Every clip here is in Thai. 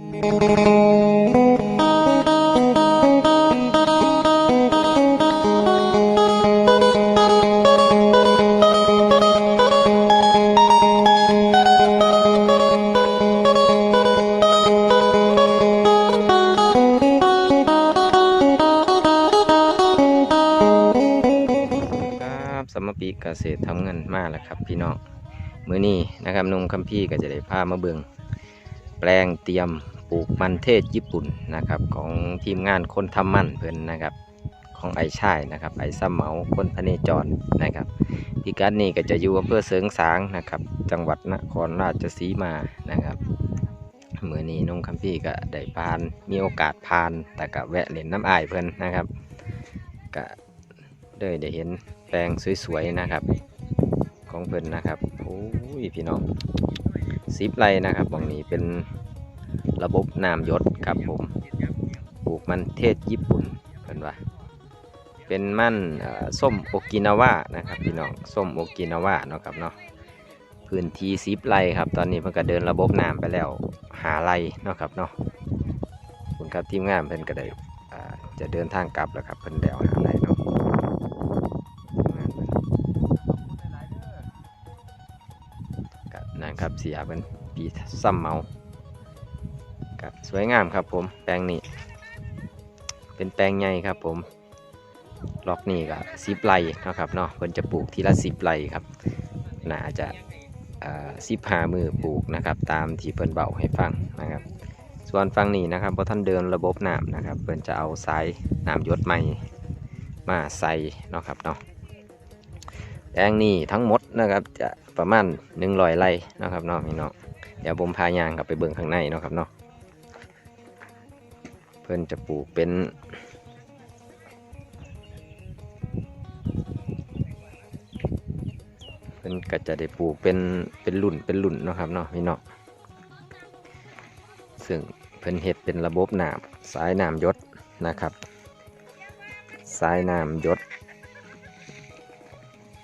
ครับสมปีเกษตรทำเงินมาแล้วครับพี่น้องมื้อนี้นะครับนุ่มคัมพี่ก็จะได้พามาเบิง แปลงเตรียมปลูกมันเทศญี่ปุ่นนะครับของทีมงานคนทำมันเพิ่นนะครับของไอช่ายนะครับไอซ้ำเหมาคนพเนจรนะครับพิกัดนี้ก็จะอยู่อำเภอเสริงสางนะครับจังหวัดนครราชสีมานะครับเมื้อนี้นุ่มคัมพี่ก็ได้พานมีโอกาสพานแต่ก็แวะเล่นน้ำอายเพิ่นนะครับก็เลยได้เห็นแปลงสวยๆนะครับ ของเพิ่นนะครับโอ้ยพี่น้อง สิบไรนะครับบางนี้เป็นระบบน้ำยศครับผมปลูกมันเทศญี่ปุ่นเพิ่นว่าเป็นมันส้มโอกินาวานะครับพี่น้องส้มโอกินาวาเนาะครับเนาะพื้นที่สิบไรครับ ตอนนี้เพิ่นก็เดินระบบน้ำไปแล้วหาไรเนาะครับเนาะคุณครับทีมงานเพิ่นก็ได้จะเดินทางกลับแล้วครับเพิ่นแล้วหาไร เสียเป็นปีซ้ำเมากับสวยงามครับผมแปลงนี้เป็นแปลงใหญ่ครับผมล็อกนี่ก็สิบไร่นะครับเนาะเพิ่นจะปลูกทีละสิบไร่ครับน่าจะสิบหามือปลูกนะครับ ตามที่เพิ่นเบาให้ฟังนะครับ ส่วนฝั่งนี้นะครับพอท่านเดินระบบน้ำนะครับเพิ่นจะเอาสายน้ำยศใหม่มาใส่เนาะครับเนาะแปลงนี้ทั้งหมดนะครับจะ ประมาณหนึ่งร้อยไร่นะครับเนาะพี่น้องเดี๋ยวผมพายางกลับไปเบิ่งข้างในเนาะครับเนาะเพิ่อนจะปลูกเป็นเพิ่นก็จะได้ปลูกเป็นเป็นรุ่นเป็นรุ่นเนาะครับเนาะพี่น้องซึ่งเพิ่นเฮ็ดเป็นระบบน้ำสายน้ำยศนะครับ สายน้ำยศ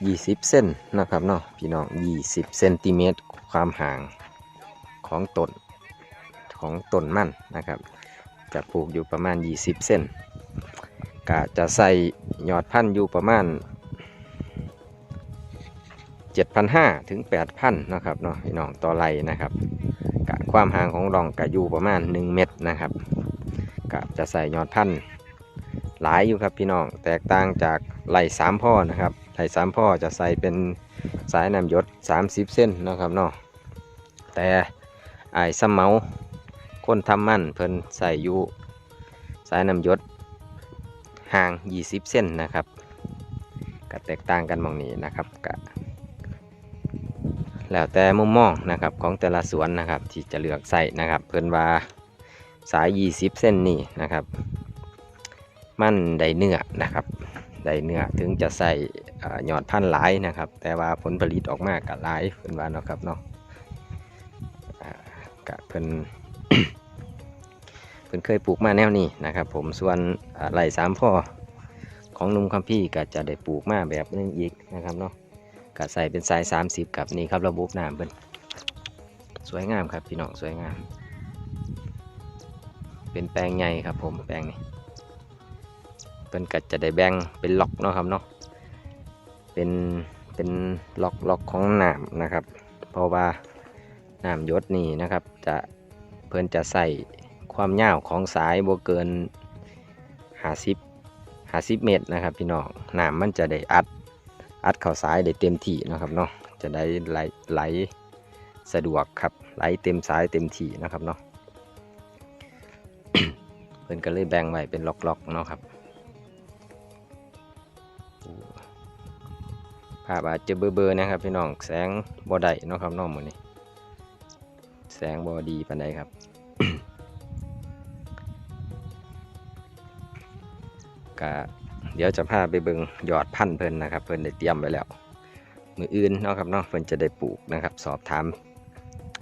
20 เส้นนะครับเนาะพี่น้อง 20 เซนติเมตรความห่างของต้นของต้นมันนะครับ จะปลูกอยู่ประมาณ 20 เส้นกะจะใส่ยอดพันธุ์อยู่ประมาณ 7,500ถึง 8,000นะครับเนาะพี่น้องต่อไร่นะครับกะความห่างของรองกะอยู่ประมาณ 1 เมตรนะครับกะจะใส่ยอดพันธุ์หลายอยู่ครับพี่น้องแตกต่างจากไร่สามพ่อนะครับ ไถสามพ่อจะใส่เป็นสายน้ำหยศ30 เส้นนะครับเนาะแต่ไอ้ายซ้ำเมาคนทำมั่นเพิ่นใส่อยู่สายน้ำหยศห่าง 20 เส้นนะครับก็แตกต่างกันมองนี้นะครับก็แล้วแต่มุมมองนะครับของแต่ละสวนนะครับที่จะเลือกใส่นะครับ เพิ่นว่าสาย 20 เส้นนี่นะครับ มั่นได้เนื้อนะครับได้เนื้อถึงจะใส่ ยอดพันหลายนะครับ แต่ว่าผลผลิตออกมากับหลายเพิ่นว่าเนาะครับเนาะอ่ากะเพิ่นเพิ่นเคยปลูกมาแนวนี้นะครับ ผมส่วนไร่สามพ่อของนุ่มคัมพี่ก็จะได้ปลูกมาแบบนึงอีกนะครับเนาะก็ใส่เป็นสาย 30 กับนี่ครับระบบน้ำเพิ่นสวยงามครับพี่น้องสวยงาม เป็นแปลงใหญ่ครับผมแปลงนี้เพิ่นก็จะได้แบ่งเป็นล็อกเนาะครับเนาะ เป็นเป็นล็อกล็อกของน้ำนะครับ เพราะว่าน้ำยศนี่นะครับ จะเพิ่นจะใส่ความยาวของสายบ่เกิน50 50เมตรนะครับ พี่น้องน้ำมันจะได้อัดอัดเข้าสายได้เต็มที่นะครับเนาะจะได้ไหลไหลสะดวกครับไหลเต็มสายเต็มที่นะครับเนาะเพิ่นก็เลยแบ่งไว้เป็นล็อกๆเนาะครับ ภาพอาจจะเบลอๆนะครับพี่น้องแสงบ่ได้นาะครับเน้องมือนี้แสงบ่ดีปานใดครับก็เดี๋ยวจะพาไปเบิงยอดพันธุ์เพิ่นนะครับ เพิ่นได้เตรียมไว้แล้ว มืออื่นเนาะครับเนาะเพิ่นจะได้ปลูกนะครับ สอบถาม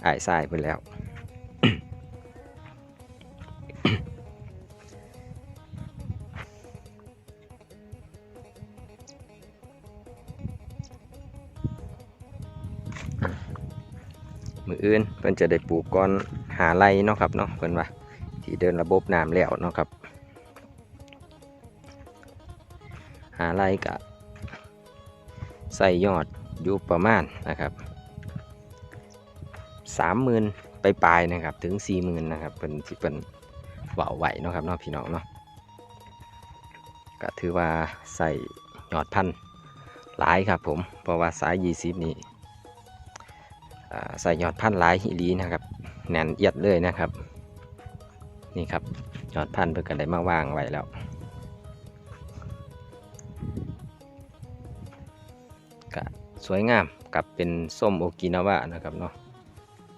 อ้ายทรายเพิ่นแล้ว มืออื่นเพิ่นจะได้ปลูกก่อนหาไรเนาะครับเนาะเพิ่นว่าที่เดินระบบน้ำแล้วเนาะครับ หาไรกะใส่ยอดอยู่ประมาณนะครับสามหมื่นไปปลายนะครับถึงสี่หมื่นนะครับเป็นที่เป็นเบาไหวเนาะครับเนาะพี่น้องเนาะก็ถือว่าใส่ยอดพันหลายครับผมเพราะว่าสายยี่สิบนี่อ่า ใส่ยอดพันธุ์หลายอีลีนะครับแน่นเอียดเลยนะครับ นี่ครับยอดพันธุ์เพื่อกันได้มาวางไว้แล้วก็สวยงามกับเป็นส้มโอกินาวะนะครับเนาะ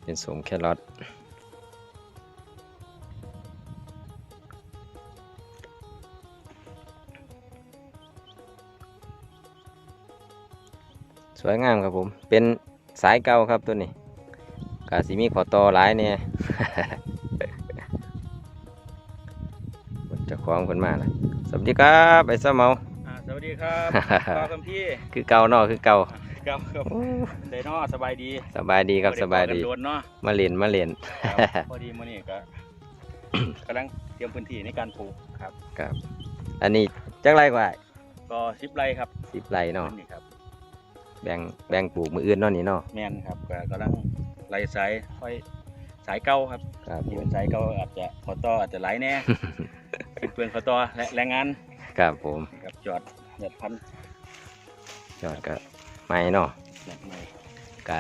เป็นส้มแครอทสวยงามครับผมเป็น สายเก่าครับตัวนี้กาสิมีขอต่อหลายเนี่ยเจะคล้าของคนมาแล้วสวัสดีครับไอ้เสาเมาอ่าสวัสดีครับพ่อคำพี่คือเก่าเนาะคือเก่าครับครับเดนอสบายดี สบายดีครับสบายดีโดนเนาะมาเล่นมาเล่นครับพอดีมื้อนี้ก็กำลังเตรียมพื้นที่ในการปลูกครับครับ อันนี้จักไรกว่าก็สิบไร่ครับสิบไรเนาะนี่ครับแบ่งแบ่งปลูกมืออื่นเนาะนี่เนาะ แมนครับก็กำลังไล่สายไฟสายเก่าครับครับที่เป็นสายเก่าอาจจะขอต่ออาจจะไหลแน่ เป็นเปลืองขอต่อและแรงงานครับผมครับจอดหยัดพันยอดก็ไม่เนาะหยัดใหม่ก็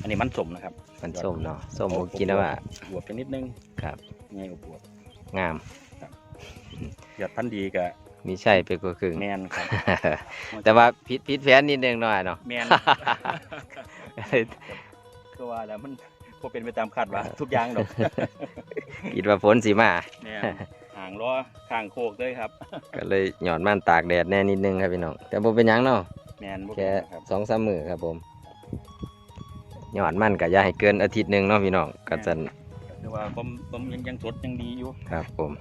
อันนี้มันสมนะครับมันส้มเนาะส้มโอกินาวะบวบไปนิดนึงครับ ง่ายกว่าบวบงามหยัดพันธุ์ดีกับ มีใช่ไปกว่าครึ่งแมนครับ แต่ว่าผิดผิดแผนนิดนึงหน่อยเนาะแมนก็ว่าแล้วมันพอเป็นไปตามคาดว่าทุกอย่างดอกคิดว่าฝนสีมาเนี่ยห่างล้อข้างโคกเลยครับ ก็เลยหย่อนม่านตากแดดแน่นิดนึงครับพี่น้องแต่บ่เป็นหยังเนาะแมนบ่แค่เป็นไรครับสองสามมือครับผมหย่อนมันก็อย่าให้เกินอาทิตย์หนึ่งเนาะพี่น้องก็จะคือว่าผมผมยังยังสดยังดีอยู่ครับผม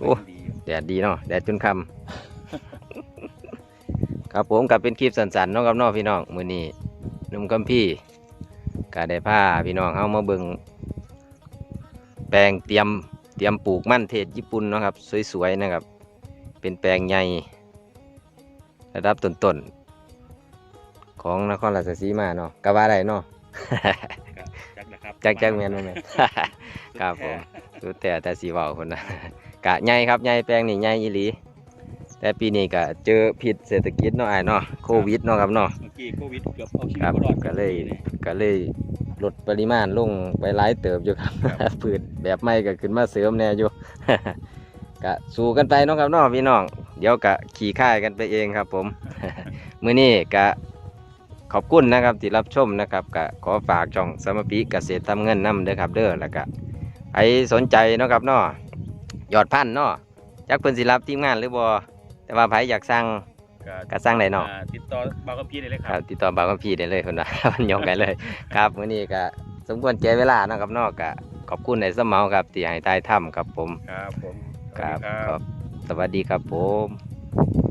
โอ้ยังดีอยู่ แดดดีเนาะแดดจนคำ ครับผมกับเป็นคลิปสั้นๆเนาะครับเน้องพี่น้องมือนี้หนุ่มกัมพี่ก็ได้พาพี่น้องเอามาเบิ่งแปลงเตรียมเตรียมปลูกมั่นเทศญี่ปุ่นเนาะครับ สวยๆนะครับ เป็นแปลงใหญ่ระดับต้นๆของนครราชสีมาเนาะกะว่าได้เนาะก็จักนะครับจักจักแมนบ่แมนครับผมสุดแต่แต่สีเว้าคนนะ กะใหญ่ครับใหญ่แปลงนี่ใหญ่อีหลี แต่ปีนี้ก็เจอพิษเศรษฐกิจเนาะอ้ายเนาะโควิดเนาะครับเนาะเมื่อกี้โควิดเกือบเอาชีวิคตรับบ่รอดก็เลยนี่ ก็เลยลดปริมาณลงไปหลายเติบอยู่ครับ ครับ พืชแบบใหม่ก็ขึ้นมาเสริมแน่อยู่ก็สู้กันไปเนาะครับเนาะพี่น้องเดี๋ยวก็ขี่ค่ายกันไปเองครับผม มื้อนี้ก็ขอบคุณนะครับที่รับชมนะครับก็ขอฝากช่องสมปิเกษตรทำเงินนํเด้อครับเด้อแล้วก็ใครสนใจเนาะครับเนาะ ยอดพันธุ์เนาะจักเพิ่นสิรับทีมงานหรือบ่แต่ว่าไผอยากสั่ง ก็ก็สั่งได้เนาะ อ่ติดต่อบ่าวกับพี่ได้เลยคครัรับบติดต่อบางกับพี่ได้เลยคนละ มันยกกันเลย ครับมื้อนี้ก็สมควรแก่เวลาเนาะครับเนอกก็ขอบคุณในสมเมาครับที่ให้ใต้ถ้ำครับผมครับผม ครับสวัสดีครับสวัสดีครับผม